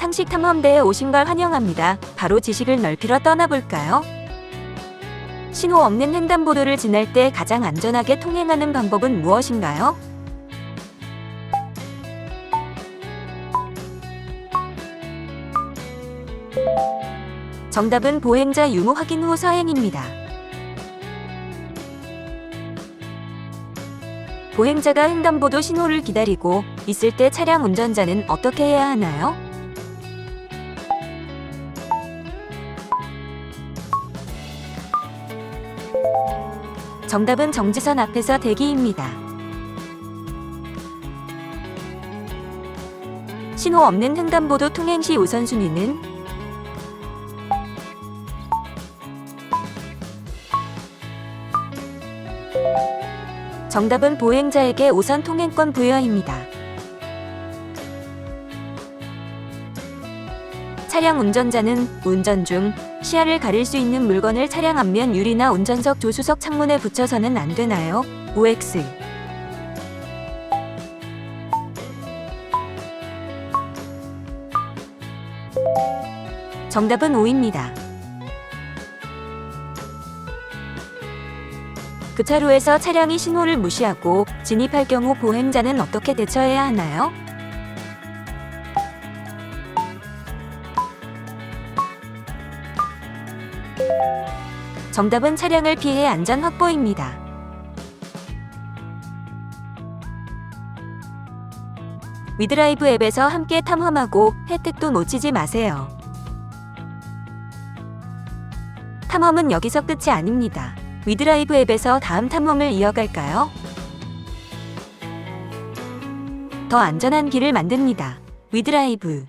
상식 탐험대에 오신 걸 환영합니다. 바로 지식을 넓히러 떠나볼까요? 신호 없는 횡단보도를 지날 때 가장 안전하게 통행하는 방법은 무엇인가요? 정답은 보행자 유무 확인 후 서행입니다. 보행자가 횡단보도 신호를 기다리고 있을 때 차량 운전자는 어떻게 해야 하나요? 정답은 정지선 앞에서 대기입니다. 신호 없는 횡단보도 통행 시 우선순위는 정답은 보행자에게 우선 통행권 부여입니다. 차량 운전자는 운전 중 시야를 가릴 수 있는 물건을 차량 앞면 유리나 운전석 조수석 창문에 붙여서는 안 되나요? OX 정답은 O입니다. 그 차로에서 차량이 신호를 무시하고 진입할 경우 보행자는 어떻게 대처해야 하나요? 정답은 차량을 피해 안전 확보입니다. 위드라이브 앱에서 함께 탐험하고 혜택도 놓치지 마세요. 탐험은 여기서 끝이 아닙니다. 위드라이브 앱에서 다음 탐험을 이어갈까요? 더 안전한 길을 만듭니다. 위드라이브